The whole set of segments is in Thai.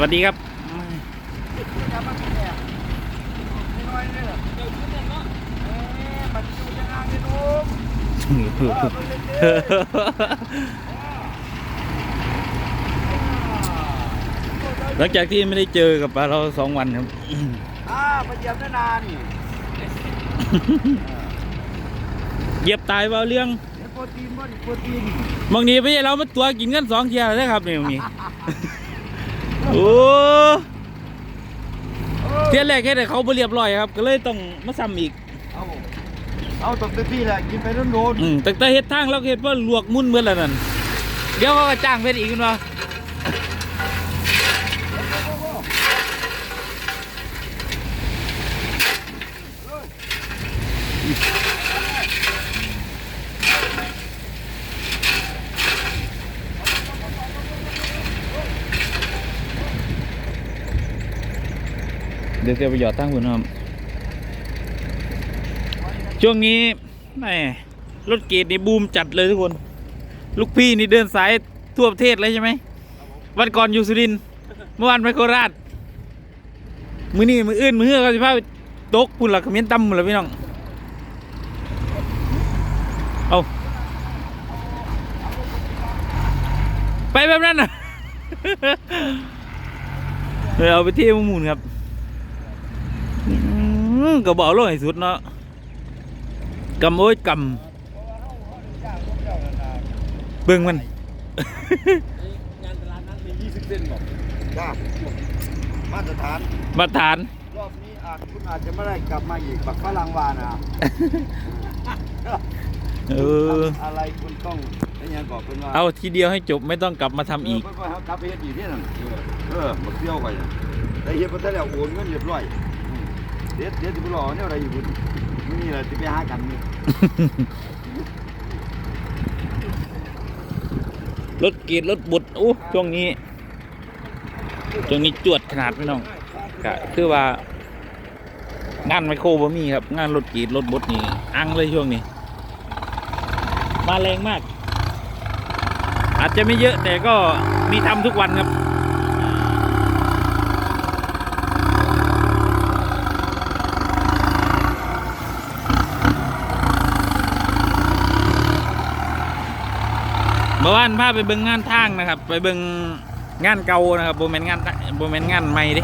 วัสดีครับจะมาเป็นเนี่ยน้อยเนี่ยเดี๋ยวขึ้นเนาะเอ๊ะมันอยู่ยังไงเนี่ยลูกหลังจากที่ไม่ได้เจอกับปลาเราสองวันครับอ่ามาเยี่ยมนานานี่เหยียบตายเปล่าเรื่องเดี๋ยวโปรตีนบ่ดิโปรตีนบางทีไม่ใช่เรามาตัวกินกันสองเที่ยวเลยครับนี่บางที โอ้เที่ยวแรกแค่แต่เขาบ่เรียบร้อยครับ ก็เลยต้องมาซ้ำอีก เอาเอาตกเต็มที่แหละกินไปโดนอืมแต่แต่เฮ็ดทางเราเฮ็ดว่าลวกมุ่นเมื่อแล้วนั่นเดี๋ยวเขาก็จ้างเพชรอีกกันวะ เดี๋ยวจะไปหยอดตั้งคุณครับช่วงนี้แม่รถเกตนี่บูมจัดเลยทุกคน ลูกพี่นี่เดินสายทั่วประเทศเลยใช่ไหมวันก่อนอยู่สุรินเมื่อวานไปโคราชมือนี่มืออื่นมือเฮือกสิพาไปตกพุ่นละเขมิ้นตำหมดเลยพี่น้องเอาไปแบบนั้นนะเออเอาไปเที่ยวหมุนครับ ก็บอกลงให้สุดเนาะกำโอ้ยกำเบิ่งมันงานตลาดนั้นมี20เซนบอกจ้ามาตรฐาน มาฐาน รอบนี้อาจคุณอาจจะไม่ได้กลับมาอีกบักฝรั่งวานะเอออะไรคุณต้องไอ้ยังบอกเป็นว่าเอาทีเดียวให้จบไม่ต้องกลับมาทำอีกเพิ่นว่าเขากลับไปเฮ็ดอีกที่นั่นเออเออบักเที่ยวไปน่ะแต่เฮ็ดบ่ทันแล้วโอนเงินเรียบร้อยอืม เด็ดเด็ดสิไปรอแนวใดอะไรอยู่บุญมื้อนี้ล่ะสิไปหากันนี่รถเกียรรถบุดโอ้ช่วงนี้ช่วงนี้จวดขนาดพี่น้องก็คือว่างานไมโครบ่มีครับ งานรถกีดรถบุดนี่อังเลยช่วงนี้ มาแรงมาก อาจจะไม่เยอะแต่ก็มีทำทุกวันครับ มื่อวานพาไปเบิ่งงานทางนะครับ ไปเบิ่งงานเก่านะครับโบแมนงานโบแมนงานใหม่ดิ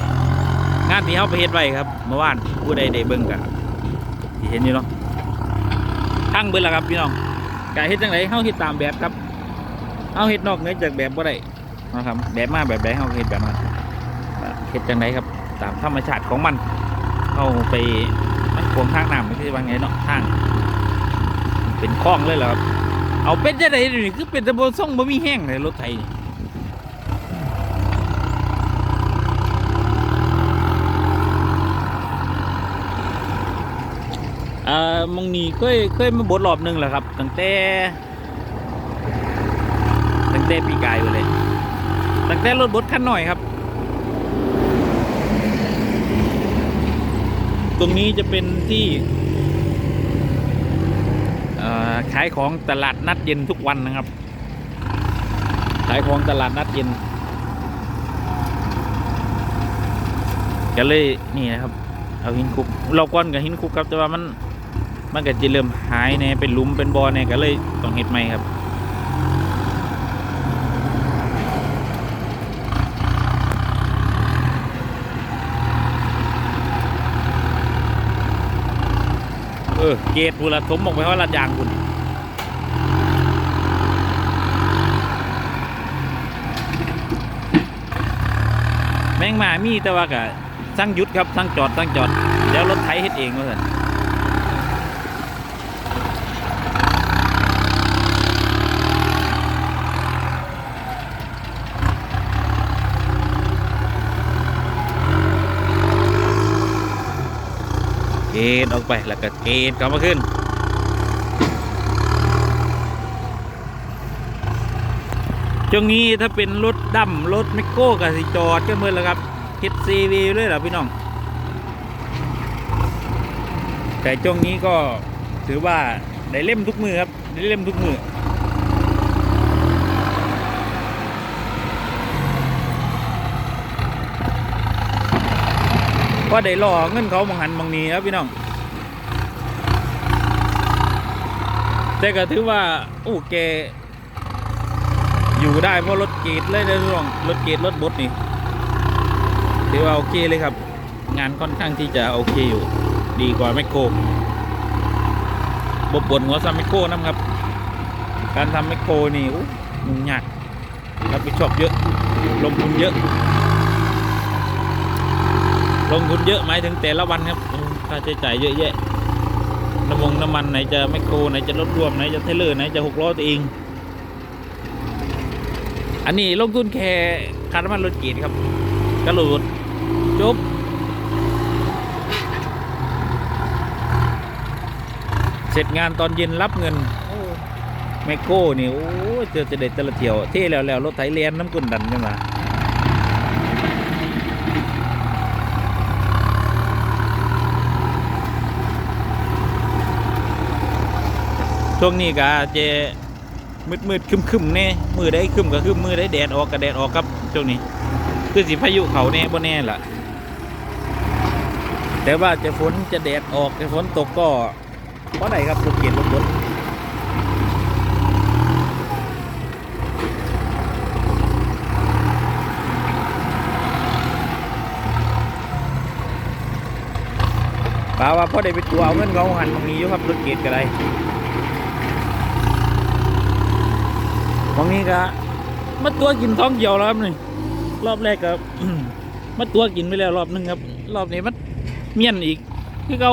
งานที่เขาไปเฮ็ดไว้ครับเมื่อวานผู้ใดได้เบิ่งกันที่เห็นอยู่เนาะทางเบิ่งแล้วครับพี่น้องกายเฮ็ดจังไดเฮาเฮ็ดตามแบบครับเฮาเฮ็ดนอกเหนือจากแบบบ่ได้นะครับแบบมาแบบใดเฮาเฮ็ดแบบนั้นอ่าเฮ็ดจังไดครับ ตามธรรมชาติของมันเฮาไปมันขวงทางน้ำไม่ใช่ว่าไงเนาะทาง เป็นคลองเลยเหรอครับ เอาเป็นจะไดเดี๋ยวนี่คือเป็นตะบนส่งบ่มีแห้งเลยรถไถนี่เอ่อมองนี่เคยเคยมาบดรอบหนึงแหละครับตั้งแต่ตั้งแต่ปีกายไปเลยตั้งแต่รถบดคันหน่อยครับ ตรงนี้จะเป็นที่ ขายของตลาดนัดเย็นทุกวันนะครับ ขายของตลาดนัดเย็นก็เลยนี่นะครับ เอาหินคุบเราก้อนกับหินคุบครับ แต่ว่ามันมันก็จะเริ่มหายเนี่ยเป็นลุมเป็นบ่อเนี่ยก็เลยต้องเฮ็ดใหม่ครับเออเกตพูละสมบอกไปว่าลัดยางคุณ ม่งมามีแต่ว่ากะสั่งยุดครับสั่งจอดสั่งจอดเดี๋ยวรถไถเฮ็ดเองว่าสันเกตออกไปแล้วก็เกตกลับมาขึ้น ช่วงนี้ถ้าเป็นรถดำรถแมคโครกับสิจอดกันเมื่อแล้วครับเฮ็ดซีวีเลยเหรอพี่น้อง แต่ช่วงนี้ก็ถือว่าได้เล่มทุกมือครับได้เล่มทุกมือว่าได้ล่อเงินเขาบางหันบางนี้ครับพี่น้องแต่ก็ถือว่าโอ้แก ได้เพราะรถเกตเลยนะพี่น้องรถเกตรถบดนี่ถือว่าโอเคเลยครับ งานค่อนข้างที่จะโอเคอยู่ ดีกว่าแมคโครบบปวดหัวซ้ำแมคโครน้ำครับ การทำแมคโครนี่อู้ยุ่งยากรับผิดชอบเยอะ ลงทุนเยอะ ลงทุนเยอะหมายถึงแต่ละวันครับโอ้ค่าใช้จ่ายเยอะแยะน้ำมงน้ำมันไหนจะแมคโครไหนจะรถรวมไหนจะเทเลอร์ไหนจะหกล้อตัวเอง อันนี้ลงทุนแค่คาน้ำมันรถกียรครับ กระโดดจบเสร็จงานตอนเย็นรับเงินแมคโครนี่โอ้เจอจะเด็ดต่ละเที่ยวเท่แล้วแล้วรถไถเลียนน้ำกุนดันขึ้นมาช่วงนี้ก็จ มืดมืดคึมคึมๆแน่มือได้คึมก็คึมมือได้แดดออกก็แดดออกครับช่วงนี้ คือสิพายุเขาแน่บ่แน่ล่ะ แต่ว่าจะฝนจะแดดออกจะฝนตกก็เพราะไหนครับรถเกียรรถรถป่าว่าพ่อได้ไปตัวเอาเงินเขาหันตรงนี้อยู่ครับรถเกียรก็ได้ ของนี้ก็มาตัวกินท้องเหี่ยวแล้วครับนี่รอบแรกก็มาตัวกินไปแล้วรอบหนึงครับ รอบนี้มันเมียนอีกคือเขา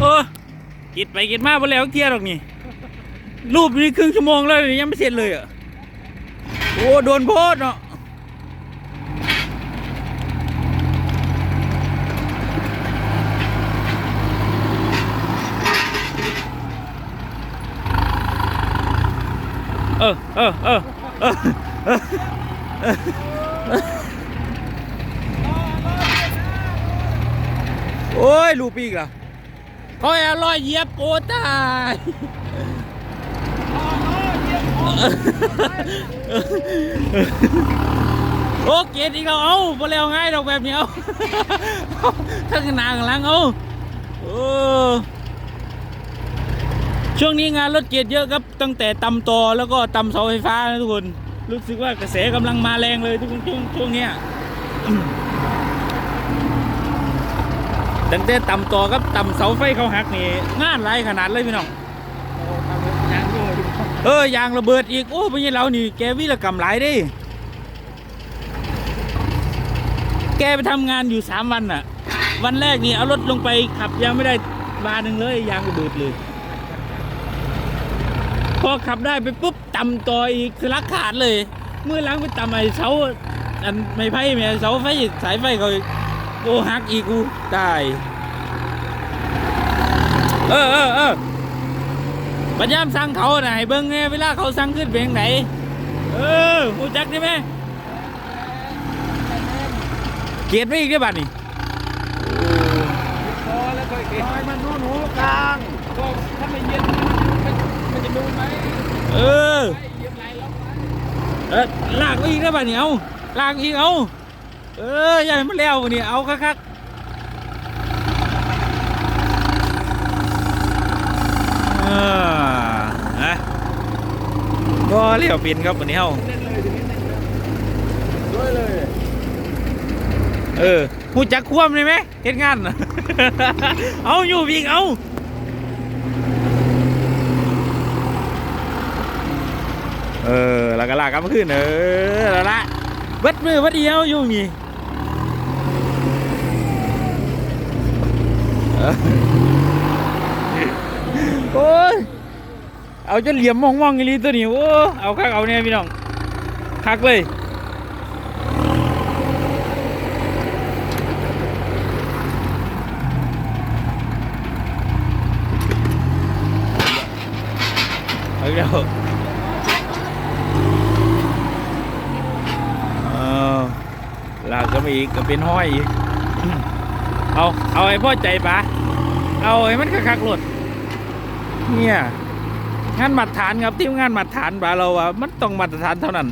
โอ้ กินไปกินมาไปแล้วเที่ยหรอกนี่ รูปนี้ครึ่งชั่วโมงแล้วยังไม่เสร็จเลยอะ โอ้โดนโพดเนาะเออเออเออเออเออโอ้ยลูปีกเหรอเขาแอบลอยเหยียบโอ้ตายโอ้เกียดอีกแล้วเอาพอแล้วง่ายดอกแบบนี้เอาข้างหนาข้างหลังเอาโอ้ช่วงนี้งานรถเกียรติเยอะครับตั้งแต่ตำตอแล้วก็ตำเสาไฟฟ้านะทุกคน รู้สึกว่ากระแสกำลังมาแรงเลยทุกคนช่วงช่วงเนี้ย ตั้งแต่ตำตอกับตำเสาไฟเขาหักนี่งานหลายขนาดเลยพี่น้องเออยางระเบิดอีกโอ้ไม่ใช่เรานี่แกวิรกรรมหลายเดิแกไปทำงานอยู่สามวันน่ะวันแรกนี่เอารถลงไปขับยังไม่ได้บาหนึ่งเลยยางระเบิดเลย พอขับได้ไปปุ๊บตำต่ออีกคือรักขาดเลยมือหล้างไปตำไอ้เสาอันไม่ไพ่แม่เสาไฟสายไฟเขาอีกโอ้หักอีกกู ตาย เออเออเออปัญญามสั่งเขาน่ะให้เบิ้งไงเวลาเขาสั่งขึ้นเป็นไหน เออหูจักได้ไหมเกลียดไม่อีกได้อบัดนี่พอแล้วค่อยเก็บซอยมันนู่นหูกลางก็ถ้าไม่เย็นมันมันจะดูไหมเออไม่เย็นไหลแล้วไหมเออลากไปอีกได้อบัดนี่เอาลากอีกเอาเอออย่าให้มันแล้ววันนี้เอาคักๆ อก็เลี้ยวปินครับวันนี้เฮาเล่นเลยทีนี้เล่นเลยด้วยเลยเออหูจักควมเลยไหมเฮ็ดงานนะเอาอยู่วิ่งเอาเออแล้วก็ลากลากลับมาขึ้นเออแล้วละเบัดมือเบัดเดียวอยู่นี่ โอ้ยเอาจนเหลี่ยมมองมองๆอีหลีตัวนี้โอ้เอาคักเอาเนี่ยพี่น้องคักเลยเอาอีกแล้วเออลากก็มาอีกก็เป็นห้อยอีกเอาเอาไอ้พ่อใจปะเอาไอ้มันคักๆหลด เนี่ยงานมาตรฐานครับทีมงานมาตรฐานปะเราอะมันต้องมาตรฐานเท่านั้น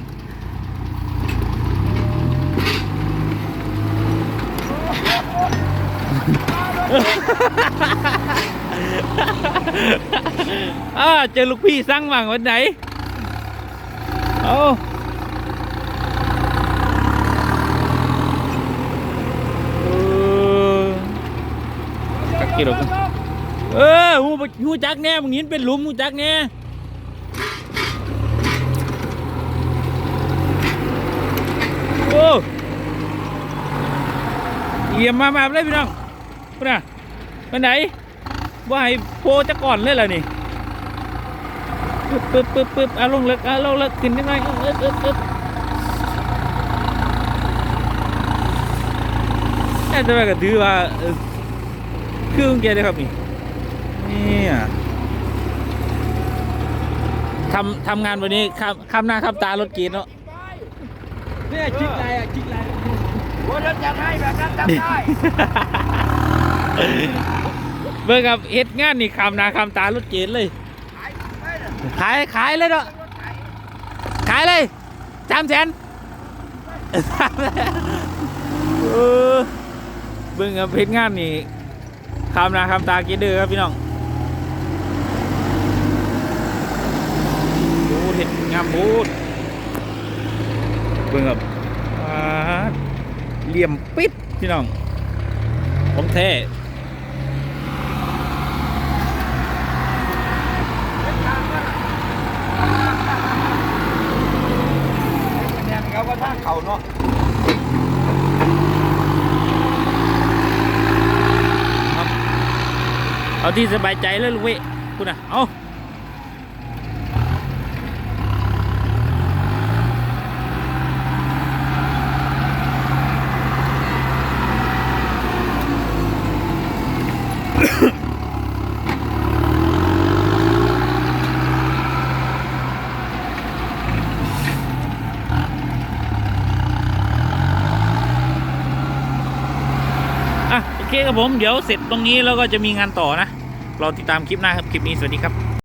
เจอลูกพี่สั่งว่างวันไหน เอาเออจักกี่ดอก เออหูหูจักแน่มึงเห็นเป็นหลุมหูจักแน่โอ้เยี่ยมมามาเลยพี่น้องพุ่นน่ะไปไหนว่าให้โพจะก่อนเลยเหรนี่ปึ๊บปึ๊บปึ๊บปึ๊บเอาลงเลิกเอาลงเลิกขึ้นนิดหน่อยเอ๊บเอ๊บเอ๊บแต่จะไปก็ถือว่าเออคือของแกเลยครับนี่ เนี่ยทำทำงานวันนี้ข้ามข้ามหน้าข้ามตารถเกีเนาะเนี่ยจิกไรอะจิกไรโอ้ยจะให้แบบนั้นจำได้เบิ่งกับเฮ็ดงานนี่ข้ามหน้าข้ามตารถเกีเลย ขายขายเลยเนาะขายเลยสามแสนเออเบิ่งกับเพชรงานนี่คำนาคำตากินเด้อครับพี่น้องโอ้เห็ดงามพูดเบิ่งกับอ่าเหลี่ยมปิดพี่น้องของแท้คะแนนเขาก็ทางเขาเนาะเอาที่สบายใจเลยลูกเว้ยคุณอะเอา ครับผมเดี๋ยวเสร็จตรงนี้แล้วก็จะมีงานต่อนะ เราติดตามคลิปหน้าครับ คลิปนี้สวัสดีครับ